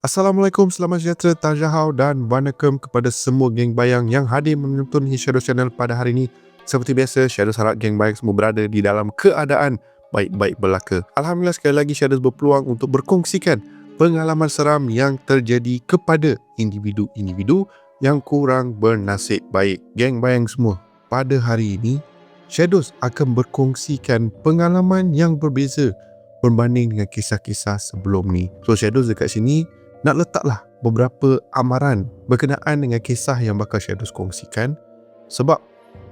Assalamualaikum, selamat sejahtera, tajahau dan wanakem kepada semua geng bayang yang hadir menonton Shadow Channel pada hari ini. Seperti biasa, Shadow harap geng bayang semua berada di dalam keadaan baik-baik belaka. Alhamdulillah sekali lagi Shadow berpeluang untuk berkongsikan pengalaman seram yang terjadi kepada individu-individu yang kurang bernasib baik. Geng bayang semua, pada hari ini, Shadows akan berkongsikan pengalaman yang berbeza berbanding dengan kisah-kisah sebelum ni. So Shadows dekat sini nak letaklah beberapa amaran berkenaan dengan kisah yang bakal Shadows kongsikan sebab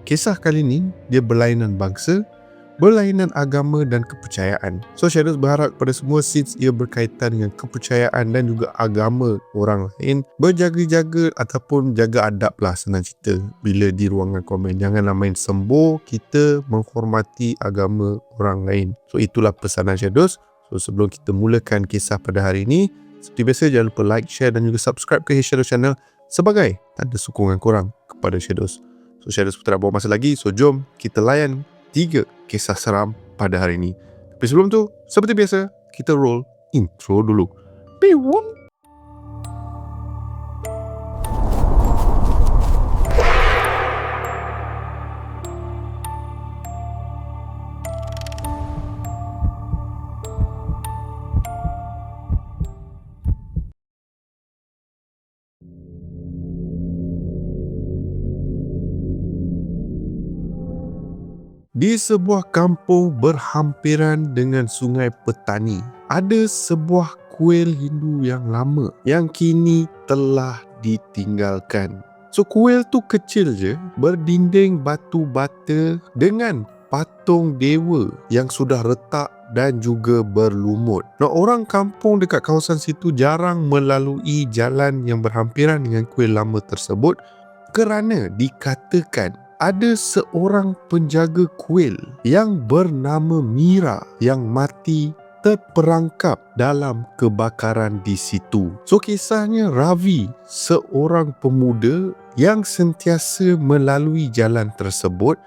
kisah kali ni dia berlainan bangsa, berlainan agama dan kepercayaan. So Shadows berharap kepada semua since ia berkaitan dengan kepercayaan dan juga agama orang lain berjaga-jaga ataupun jaga adab lah senang cerita bila di ruangan komen. Janganlah main sembuh kita menghormati agama orang lain. So itulah pesanan Shadows. So sebelum kita mulakan kisah pada hari ini, seperti biasa, jangan lupa like, share dan juga subscribe ke Shadow Channel sebagai tanda sokongan korang kepada Shadows. So, Shadows tak buang masa lagi. So, jom kita layan tiga kisah seram pada hari ini. Tapi sebelum tu, seperti biasa, kita roll intro dulu. Piwum! Di sebuah kampung berhampiran dengan sungai petani, ada sebuah kuil Hindu yang lama yang kini telah ditinggalkan. So kuil tu kecil je, berdinding batu bata dengan patung dewa yang sudah retak dan juga berlumut. Nah, orang kampung dekat kawasan situ jarang melalui jalan yang berhampiran dengan kuil lama tersebut kerana dikatakan ada seorang penjaga kuil yang bernama Mira yang mati terperangkap dalam kebakaran di situ. So kisahnya Ravi, seorang pemuda yang sentiasa melalui jalan tersebut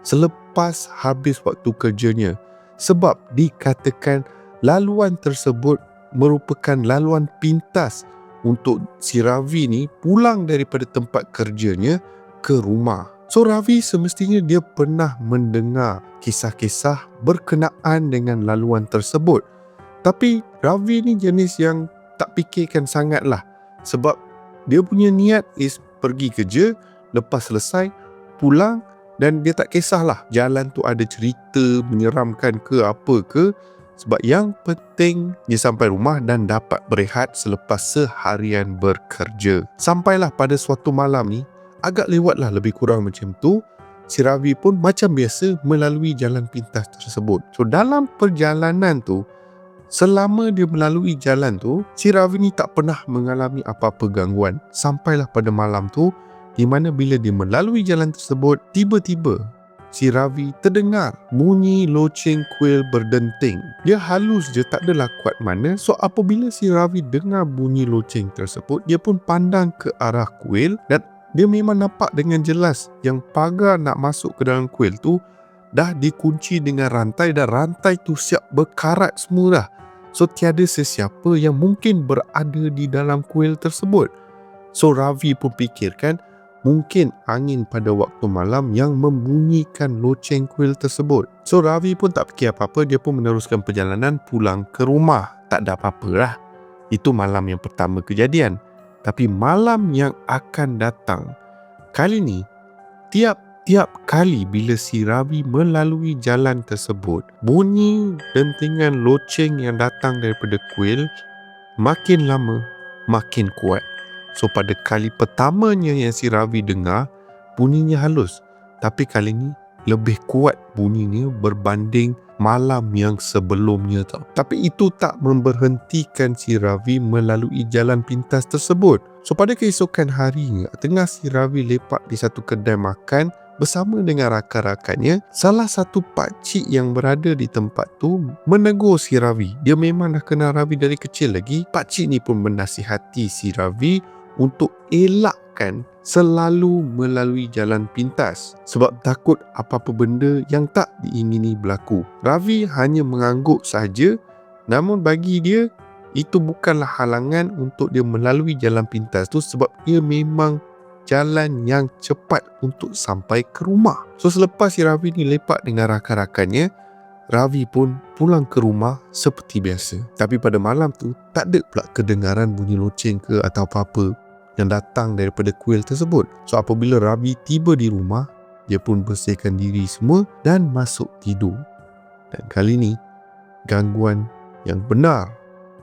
selepas habis waktu kerjanya sebab dikatakan laluan tersebut merupakan laluan pintas untuk si Ravi ni pulang daripada tempat kerjanya ke rumah. So Ravi semestinya dia pernah mendengar kisah-kisah berkenaan dengan laluan tersebut. Tapi Ravi ni jenis yang tak fikirkan sangat lah. Sebab dia punya niat is pergi kerja, lepas selesai, pulang dan dia tak kisahlah jalan tu ada cerita menyeramkan ke apa ke. Sebab yang penting dia sampai rumah dan dapat berehat selepas seharian bekerja. Sampailah pada suatu malam ni, agak lewatlah lebih kurang macam tu si Ravi pun macam biasa melalui jalan pintas tersebut so dalam perjalanan tu selama dia melalui jalan tu si Ravi ni tak pernah mengalami apa-apa gangguan sampailah pada malam tu di mana bila dia melalui jalan tersebut tiba-tiba si Ravi terdengar bunyi loceng kuil berdenting. Dia halus je tak adalah kuat mana. So apabila si Ravi dengar bunyi loceng tersebut, dia pun pandang ke arah kuil dan dia memang nampak dengan jelas yang pagar nak masuk ke dalam kuil tu dah dikunci dengan rantai dan rantai tu siap berkarat semua dah. So tiada sesiapa yang mungkin berada di dalam kuil tersebut. So Ravi pun fikirkan mungkin angin pada waktu malam yang membunyikan loceng kuil tersebut. So Ravi pun tak fikir apa-apa, dia pun meneruskan perjalanan pulang ke rumah. Tak ada apa-apa lah. Itu malam yang pertama kejadian. Tapi malam yang akan datang, kali ni, tiap-tiap kali bila si Ravi melalui jalan tersebut, bunyi dentingan loceng yang datang daripada kuil makin lama makin kuat. So pada kali pertamanya yang si Ravi dengar, bunyinya halus. Tapi kali ni lebih kuat bunyinya berbanding malam yang sebelumnya tau. Tapi itu tak memberhentikan si Ravi melalui jalan pintas tersebut. So pada keesokan harinya, tengah si Ravi lepak di satu kedai makan bersama dengan rakan-rakannya, salah satu pakcik yang berada di tempat tu menegur si Ravi. Dia memang dah kenal Ravi dari kecil lagi. Pakcik ni pun menasihati si Ravi untuk elakkan selalu melalui jalan pintas sebab takut apa-apa benda yang tak diingini berlaku. Ravi hanya mengangguk saja namun bagi dia itu bukanlah halangan untuk dia melalui jalan pintas tu sebab ia memang jalan yang cepat untuk sampai ke rumah. So selepas si Ravi ni lepak dengan rakan-rakannya, Ravi pun pulang ke rumah seperti biasa. Tapi pada malam tu tak ada pula kedengaran bunyi loceng ke atau apa-apa yang datang daripada kuil tersebut. So apabila Ravi tiba di rumah, dia pun bersihkan diri semua dan masuk tidur. Dan kali ni gangguan yang benar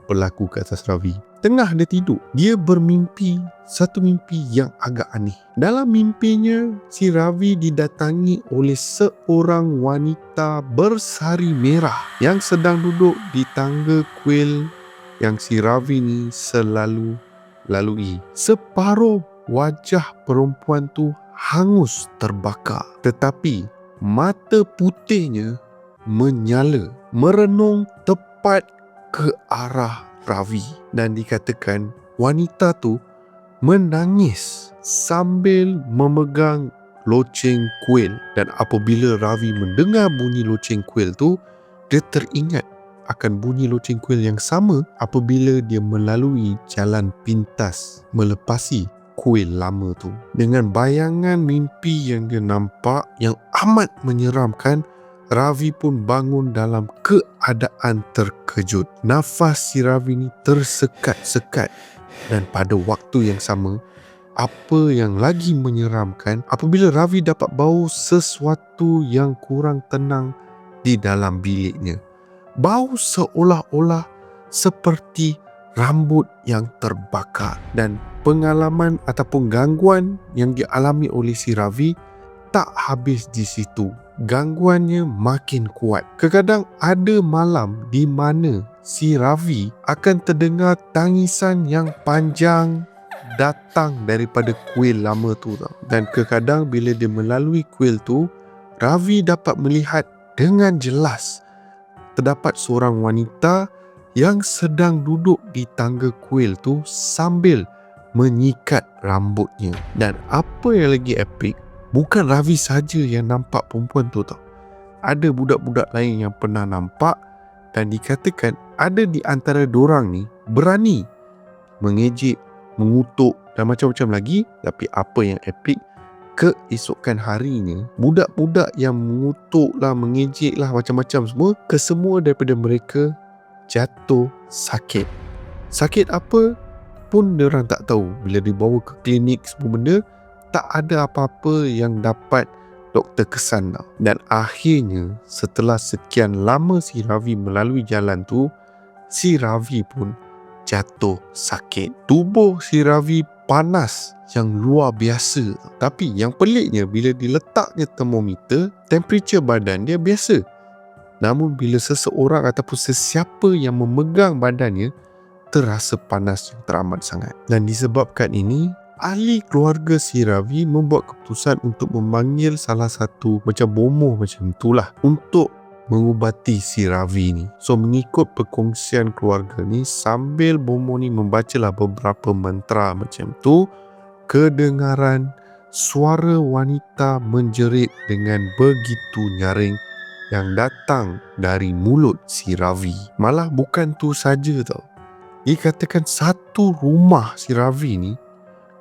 berlaku ke atas Ravi. Tengah dia tidur, dia bermimpi satu mimpi yang agak aneh. Dalam mimpinya, si Ravi didatangi oleh seorang wanita bersari merah yang sedang duduk di tangga kuil yang si Ravi ni selalu lalui. Separuh wajah perempuan tu hangus terbakar. Tetapi mata putihnya menyala, merenung tepat ke arah Ravi dan dikatakan wanita tu menangis sambil memegang loceng kuil dan apabila Ravi mendengar bunyi loceng kuil tu dia teringat akan bunyi loceng kuil yang sama apabila dia melalui jalan pintas melepasi kuil lama tu dengan bayangan mimpi yang dia nampak yang amat menyeramkan Ravi pun bangun dalam keadaan terkejut. Nafas si Ravi ni tersekat-sekat dan pada waktu yang sama, apa yang lagi menyeramkan apabila Ravi dapat bau sesuatu yang kurang tenang di dalam biliknya. Bau seolah-olah seperti rambut yang terbakar dan pengalaman ataupun gangguan yang dialami oleh si Ravi tak habis di situ gangguannya makin kuat. Kadang ada malam di mana si Ravi akan terdengar tangisan yang panjang datang daripada kuil lama tu tau. Dan kadang bila dia melalui kuil tu, Ravi dapat melihat dengan jelas terdapat seorang wanita yang sedang duduk di tangga kuil tu sambil menyikat rambutnya. Dan apa yang lagi epic, Bukan Ravi saja yang nampak perempuan tu tau. Ada budak-budak lain yang pernah nampak dan dikatakan ada di antara dorang ni berani mengejek, mengutuk dan macam-macam lagi. Tapi apa yang epic, keesokan harinya, budak-budak yang mengutuk lah, mengejek lah macam-macam semua, kesemua daripada mereka jatuh sakit. Sakit apa pun orang tak tahu. Bila dibawa ke klinik semua benda, tak ada apa-apa yang dapat doktor kesan tau. Dan akhirnya setelah sekian lama si Ravi melalui jalan tu, si Ravi pun jatuh sakit. Tubuh si Ravi panas yang luar biasa. Tapi yang peliknya bila diletaknya termometer, temperature badan dia biasa. Namun bila seseorang ataupun sesiapa yang memegang badannya, terasa panas yang teramat sangat. Dan disebabkan ini, ahli keluarga si Ravi membuat keputusan untuk memanggil salah satu macam bomoh macam itulah untuk mengubati si Ravi ni. So mengikut perkongsian keluarga ni sambil bomoh ni membacalah beberapa mantra macam tu kedengaran suara wanita menjerit dengan begitu nyaring yang datang dari mulut si Ravi. Malah bukan tu saja tau. Dikatakan satu rumah si Ravi ni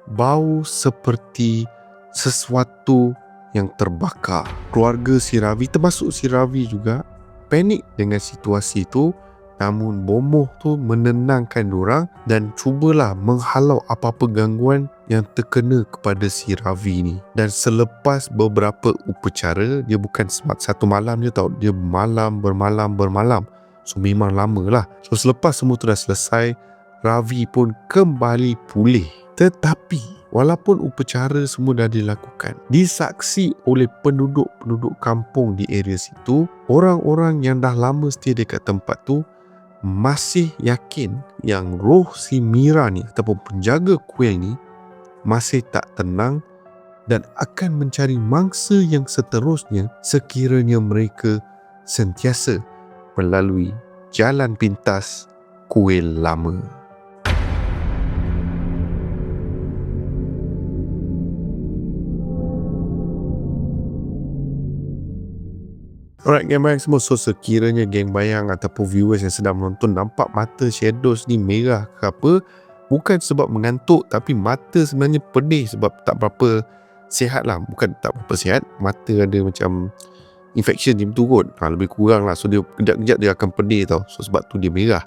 bau seperti sesuatu yang terbakar. Keluarga si Ravi termasuk si Ravi juga panik dengan situasi itu namun bomoh tu menenangkan orang dan cubalah menghalau apa-apa gangguan yang terkena kepada si Ravi ni. Dan selepas beberapa upacara, dia bukan satu malam je tau. Dia malam, bermalam, bermalam. So memang lama lah. So selepas semua tu dah selesai, Ravi pun kembali pulih tetapi walaupun upacara semua dah dilakukan, disaksi oleh penduduk-penduduk kampung di area situ, orang-orang yang dah lama stay dekat tempat tu masih yakin yang roh si Mira ni ataupun penjaga kuil ni masih tak tenang dan akan mencari mangsa yang seterusnya sekiranya mereka sentiasa melalui jalan pintas kuil lama. Alright geng bayang semua. So sekiranya geng bayang Ataupun viewers yang sedang menonton Nampak mata shadows ni merah ke apa Bukan sebab mengantuk Tapi mata sebenarnya pedih Sebab tak berapa Sihat lah. Bukan tak berapa sihat Mata ada macam Infection macam tu kot ha, Lebih kurang lah. So dia kejap-kejap dia akan pedih tau. So sebab tu dia merah.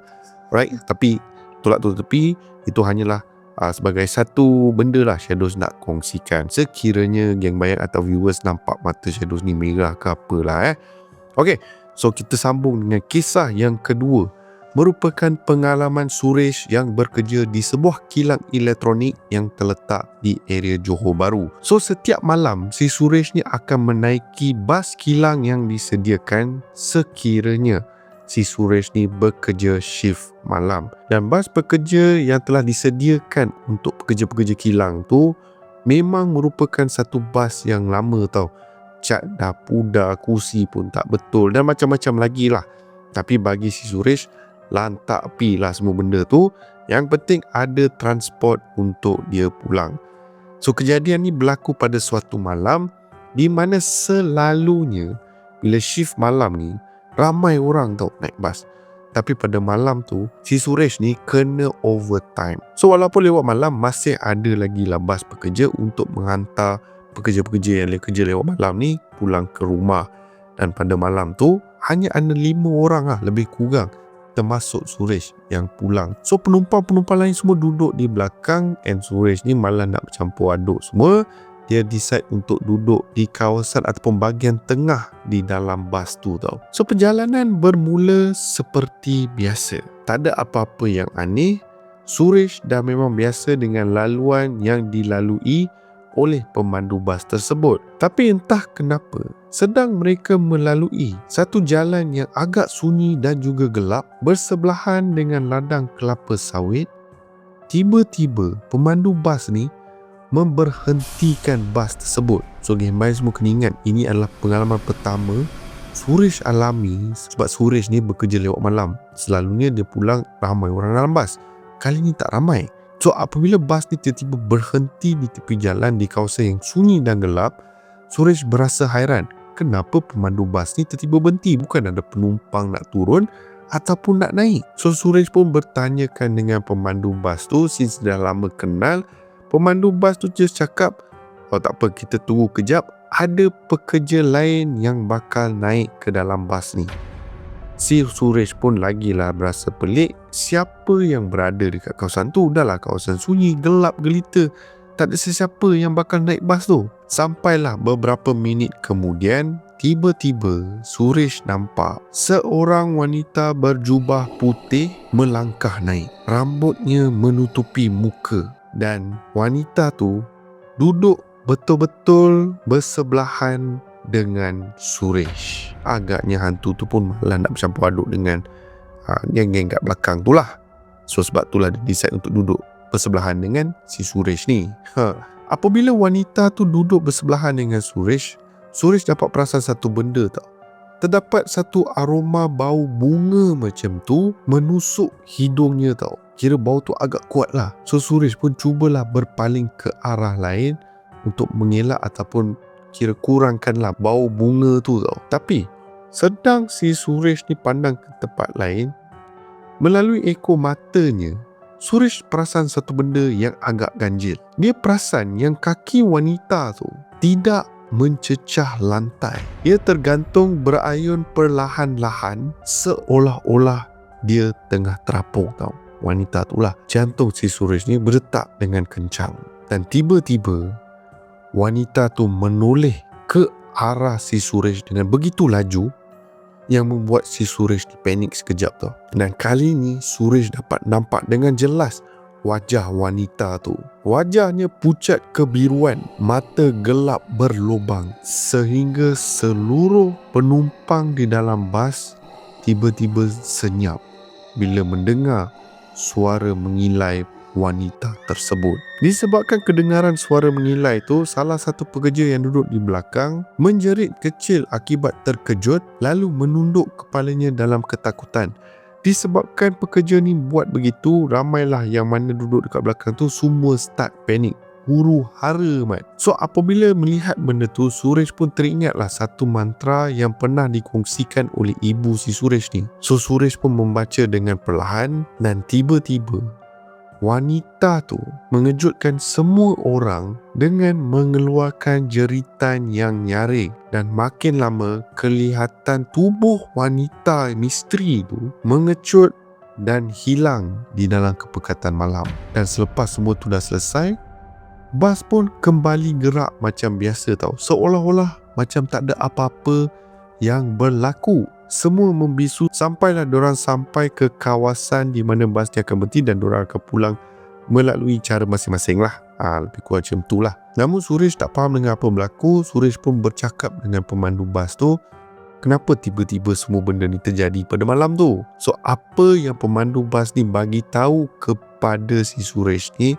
Right Tapi Tolak tu tepi Itu hanyalah uh, sebagai satu benda lah Shadows nak kongsikan. Sekiranya geng bayang atau viewers nampak mata Shadows ni merah ke apalah eh Okay, so kita sambung dengan kisah yang kedua merupakan pengalaman Suresh yang bekerja di sebuah kilang elektronik yang terletak di area Johor Bahru. So setiap malam si Suresh ni akan menaiki bas kilang yang disediakan sekiranya si Suresh ni bekerja shift malam. Dan bas pekerja yang telah disediakan untuk pekerja-pekerja kilang tu memang merupakan satu bas yang lama tau cat dah pudar, kursi pun tak betul dan macam-macam lagi lah. Tapi bagi si Suresh, lantak pi lah semua benda tu. Yang penting ada transport untuk dia pulang. So kejadian ni berlaku pada suatu malam di mana selalunya bila shift malam ni ramai orang tau naik bas. Tapi pada malam tu si Suresh ni kena overtime. So walaupun lewat malam masih ada lagi lah bas pekerja untuk menghantar pekerja-pekerja yang kerja lewat malam ni pulang ke rumah dan pada malam tu hanya ada lima orang lah lebih kurang termasuk Suresh yang pulang. So penumpang-penumpang lain semua duduk di belakang and Suresh ni malah nak bercampur aduk semua. Dia decide untuk duduk di kawasan ataupun bahagian tengah di dalam bas tu tau. So perjalanan bermula seperti biasa. Tak ada apa-apa yang aneh. Suresh dah memang biasa dengan laluan yang dilalui oleh pemandu bas tersebut. Tapi entah kenapa, sedang mereka melalui satu jalan yang agak sunyi dan juga gelap bersebelahan dengan ladang kelapa sawit, tiba-tiba pemandu bas ni memberhentikan bas tersebut. So, gambar semua kena ingat, ini adalah pengalaman pertama Suresh alami sebab Suresh ni bekerja lewat malam. Selalunya dia pulang ramai orang dalam bas. Kali ni tak ramai. So apabila bas ni tiba-tiba berhenti di tepi jalan di kawasan yang sunyi dan gelap, Suresh berasa hairan. Kenapa pemandu bas ni tiba-tiba berhenti? Bukan ada penumpang nak turun ataupun nak naik. So Suresh pun bertanyakan dengan pemandu bas tu since dah lama kenal. Pemandu bas tu just cakap, oh tak apa kita tunggu kejap. Ada pekerja lain yang bakal naik ke dalam bas ni. Si Suresh pun lagilah berasa pelik Siapa yang berada dekat kawasan tu Dahlah kawasan sunyi, gelap, gelita. Tak ada sesiapa yang bakal naik bas tu. Sampailah beberapa minit kemudian Tiba-tiba Suresh nampak Seorang wanita berjubah putih melangkah naik. Rambutnya menutupi muka Dan wanita tu duduk betul-betul bersebelahan dengan Suresh. Agaknya hantu tu pun malah nak bercampur aduk dengan ha, geng-geng kat belakang tu lah. So sebab itulah dia decide untuk duduk bersebelahan dengan si Suresh ni. Ha. Apabila wanita tu duduk bersebelahan dengan Suresh, Suresh dapat perasan satu benda tau. Terdapat satu aroma bau bunga macam tu menusuk hidungnya tau. Kira bau tu agak kuat lah. So Suresh pun cubalah berpaling ke arah lain untuk mengelak ataupun kira kurangkanlah bau bunga tu tau. Tapi sedang si Suresh ni pandang ke tempat lain, melalui ekor matanya, Suresh perasan satu benda yang agak ganjil. Dia perasan yang kaki wanita tu tidak mencecah lantai. Ia tergantung berayun perlahan-lahan seolah-olah dia tengah terapung tau. Wanita tu lah. Jantung si Suresh ni berdetak dengan kencang. Dan tiba-tiba wanita tu menoleh ke arah si Suresh dengan begitu laju yang membuat si Suresh panik sekejap tu. Dan kali ni Suresh dapat nampak dengan jelas wajah wanita tu. Wajahnya pucat kebiruan, mata gelap berlubang sehingga seluruh penumpang di dalam bas tiba-tiba senyap bila mendengar suara mengilai wanita tersebut. Disebabkan kedengaran suara mengilai itu, salah satu pekerja yang duduk di belakang menjerit kecil akibat terkejut lalu menunduk kepalanya dalam ketakutan. Disebabkan pekerja ni buat begitu, ramailah yang mana duduk dekat belakang tu semua start panik. huru hara mat. So apabila melihat benda tu Suresh pun teringatlah satu mantra yang pernah dikongsikan oleh ibu si Suresh ni. So Suresh pun membaca dengan perlahan dan tiba-tiba wanita tu mengejutkan semua orang dengan mengeluarkan jeritan yang nyaring dan makin lama kelihatan tubuh wanita misteri tu mengecut dan hilang di dalam kepekatan malam. Dan selepas semua tu dah selesai, bas pun kembali gerak macam biasa tau. Seolah-olah macam tak ada apa-apa yang berlaku. Semua membisu sampailah diorang sampai ke kawasan di mana bas dia akan berhenti dan diorang akan pulang melalui cara masing-masing lah. Ha, lebih kurang macam tu lah. Namun Suresh tak faham dengan apa berlaku. Suresh pun bercakap dengan pemandu bas tu kenapa tiba-tiba semua benda ni terjadi pada malam tu. So apa yang pemandu bas ni bagi tahu kepada si Suresh ni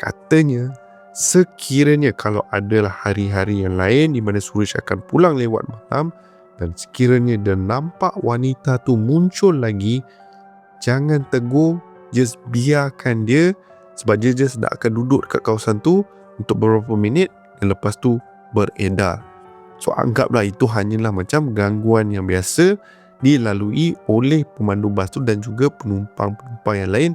katanya sekiranya kalau adalah hari-hari yang lain di mana Suresh akan pulang lewat malam dan sekiranya dia nampak wanita tu muncul lagi jangan tegur just biarkan dia sebab dia just nak akan duduk dekat kawasan tu untuk beberapa minit dan lepas tu beredar So anggaplah itu hanyalah macam gangguan yang biasa dilalui oleh pemandu bas tu dan juga penumpang-penumpang yang lain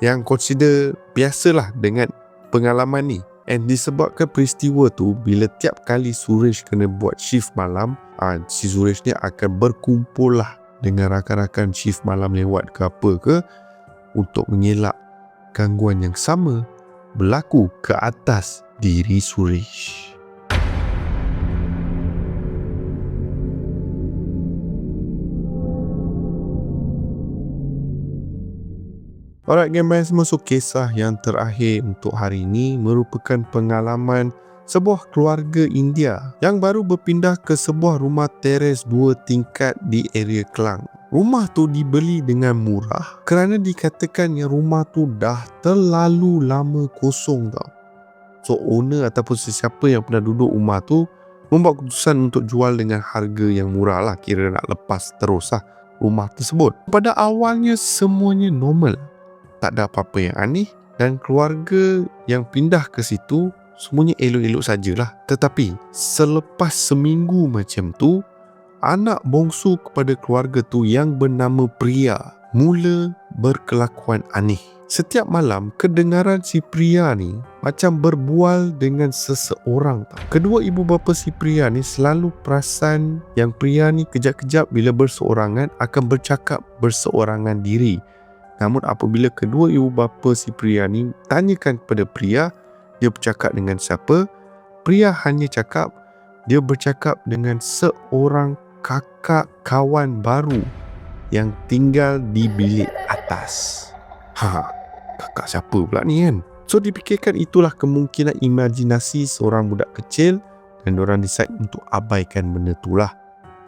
yang consider biasalah dengan pengalaman ni. And disebabkan peristiwa tu bila tiap kali Suresh kena buat shift malam, ah, si Suresh ni akan berkumpul lah dengan rakan-rakan shift malam lewat ke apa ke untuk mengelak gangguan yang sama berlaku ke atas diri Suresh. Alright gamers semua so kisah yang terakhir untuk hari ini merupakan pengalaman sebuah keluarga India yang baru berpindah ke sebuah rumah teres dua tingkat di area Kelang. Rumah tu dibeli dengan murah kerana dikatakan yang rumah tu dah terlalu lama kosong tau. So owner ataupun sesiapa yang pernah duduk rumah tu membuat keputusan untuk jual dengan harga yang murah lah kira nak lepas terus lah rumah tersebut. Pada awalnya semuanya normal tak ada apa-apa yang aneh dan keluarga yang pindah ke situ semuanya elok-elok sajalah. Tetapi selepas seminggu macam tu, anak bongsu kepada keluarga tu yang bernama Pria mula berkelakuan aneh. Setiap malam, kedengaran si pria ni macam berbual dengan seseorang. Kedua ibu bapa si pria ni selalu perasan yang pria ni kejap-kejap bila berseorangan akan bercakap berseorangan diri. Namun apabila kedua ibu bapa si pria ni tanyakan kepada pria dia bercakap dengan siapa, pria hanya cakap dia bercakap dengan seorang kakak kawan baru yang tinggal di bilik atas. Ha, kakak siapa pula ni kan? So dipikirkan itulah kemungkinan imajinasi seorang budak kecil dan orang decide untuk abaikan benda itulah.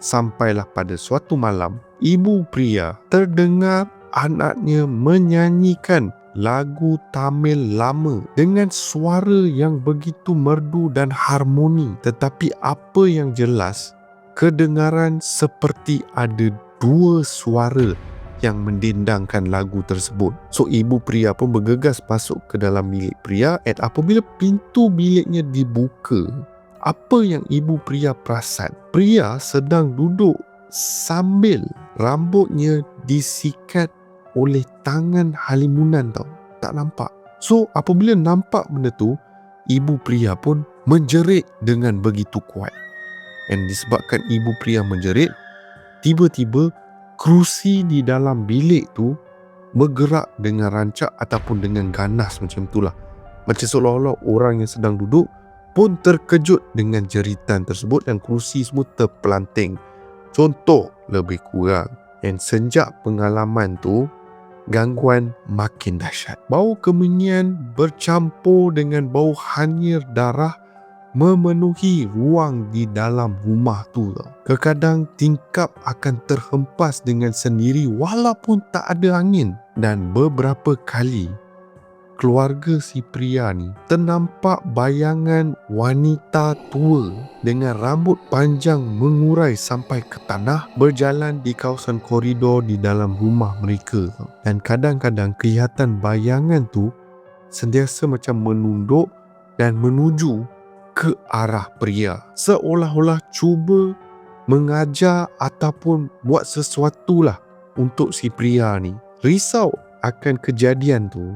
Sampailah pada suatu malam, ibu pria terdengar anaknya menyanyikan lagu Tamil lama dengan suara yang begitu merdu dan harmoni tetapi apa yang jelas kedengaran seperti ada dua suara yang mendendangkan lagu tersebut. So ibu pria pun bergegas masuk ke dalam bilik pria dan apabila pintu biliknya dibuka, apa yang ibu pria perasan? Pria sedang duduk sambil rambutnya disikat oleh tangan halimunan tau. Tak nampak. So, apabila nampak benda tu, ibu pria pun menjerit dengan begitu kuat. Dan disebabkan ibu pria menjerit, tiba-tiba kerusi di dalam bilik tu bergerak dengan rancak ataupun dengan ganas macam itulah. Macam seolah-olah orang yang sedang duduk pun terkejut dengan jeritan tersebut dan kerusi semua terpelanting. Contoh lebih kurang. Dan sejak pengalaman tu, gangguan makin dahsyat. Bau kemenyan bercampur dengan bau hanyir darah memenuhi ruang di dalam rumah tu. Kekadang tingkap akan terhempas dengan sendiri walaupun tak ada angin. Dan beberapa kali keluarga si pria ni ternampak bayangan wanita tua dengan rambut panjang mengurai sampai ke tanah berjalan di kawasan koridor di dalam rumah mereka dan kadang-kadang kelihatan bayangan tu sentiasa macam menunduk dan menuju ke arah pria. Seolah-olah cuba mengajar ataupun buat sesuatu lah untuk si pria ni. Risau akan kejadian tu,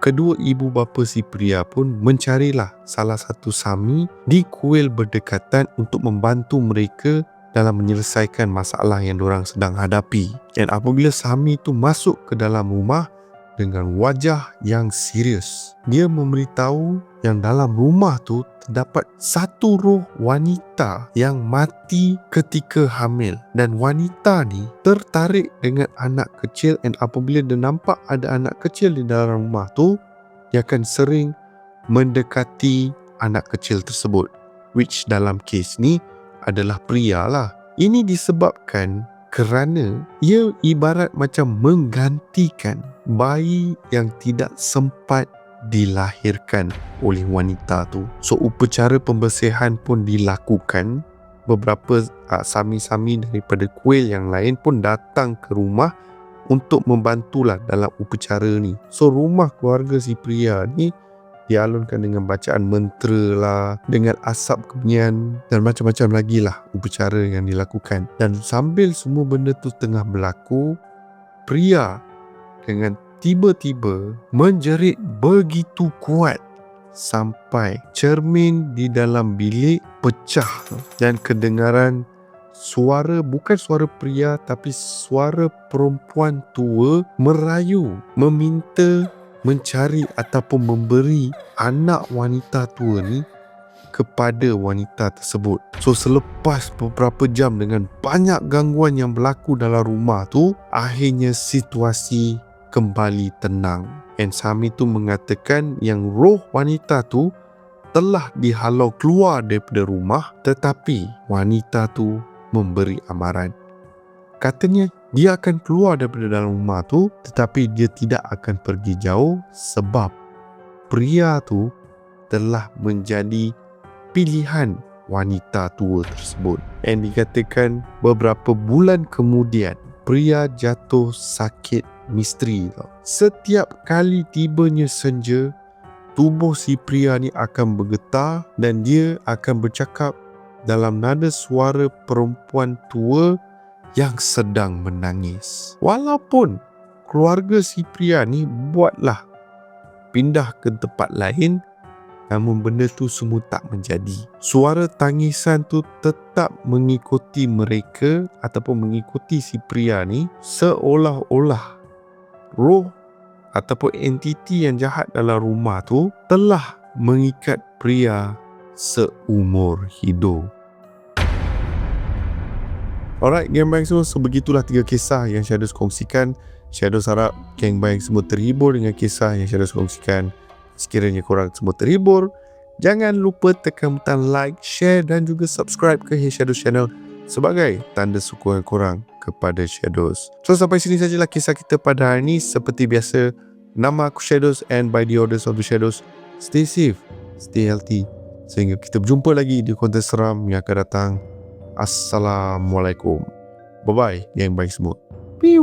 kedua ibu bapa si pria pun mencarilah salah satu sami di kuil berdekatan untuk membantu mereka dalam menyelesaikan masalah yang diorang sedang hadapi. Dan apabila sami tu masuk ke dalam rumah, dengan wajah yang serius. Dia memberitahu yang dalam rumah tu terdapat satu roh wanita yang mati ketika hamil dan wanita ni tertarik dengan anak kecil dan apabila dia nampak ada anak kecil di dalam rumah tu dia akan sering mendekati anak kecil tersebut which dalam kes ni adalah pria lah. Ini disebabkan kerana ia ibarat macam menggantikan bayi yang tidak sempat dilahirkan oleh wanita tu. So upacara pembersihan pun dilakukan. Beberapa uh, sami-sami daripada kuil yang lain pun datang ke rumah untuk membantulah dalam upacara ni. So rumah keluarga si pria ni dialunkan dengan bacaan mentera lah, dengan asap kebunyian dan macam-macam lagi lah upacara yang dilakukan. Dan sambil semua benda tu tengah berlaku, pria dengan tiba-tiba menjerit begitu kuat sampai cermin di dalam bilik pecah dan kedengaran suara bukan suara pria tapi suara perempuan tua merayu meminta mencari ataupun memberi anak wanita tua ni kepada wanita tersebut. So selepas beberapa jam dengan banyak gangguan yang berlaku dalam rumah tu, akhirnya situasi kembali tenang. And Sami tu mengatakan yang roh wanita tu telah dihalau keluar daripada rumah tetapi wanita tu memberi amaran. Katanya dia akan keluar daripada dalam rumah tu tetapi dia tidak akan pergi jauh sebab pria tu telah menjadi pilihan wanita tua tersebut. And dikatakan beberapa bulan kemudian pria jatuh sakit misteri tau. Setiap kali tibanya senja tubuh si pria ni akan bergetar dan dia akan bercakap dalam nada suara perempuan tua yang sedang menangis. Walaupun keluarga si pria ni buatlah pindah ke tempat lain namun benda tu semua tak menjadi. Suara tangisan tu tetap mengikuti mereka ataupun mengikuti si pria ni seolah-olah roh ataupun entiti yang jahat dalam rumah tu telah mengikat pria seumur hidup. Alright, Gang Bang semua, sebegitulah tiga kisah yang Shadows kongsikan. Shadows harap Gang Bang semua terhibur dengan kisah yang Shadows kongsikan. Sekiranya korang semua terhibur, jangan lupa tekan butang like, share dan juga subscribe ke Hey Shadows Channel sebagai tanda sokongan korang kepada Shadows. So sampai sini sajalah kisah kita pada hari ini. Seperti biasa, nama aku Shadows and by the orders of the Shadows, stay safe, stay healthy. Sehingga kita berjumpa lagi di konten seram yang akan datang. Assalamualaikum. Bye-bye yang baik semua. Pew.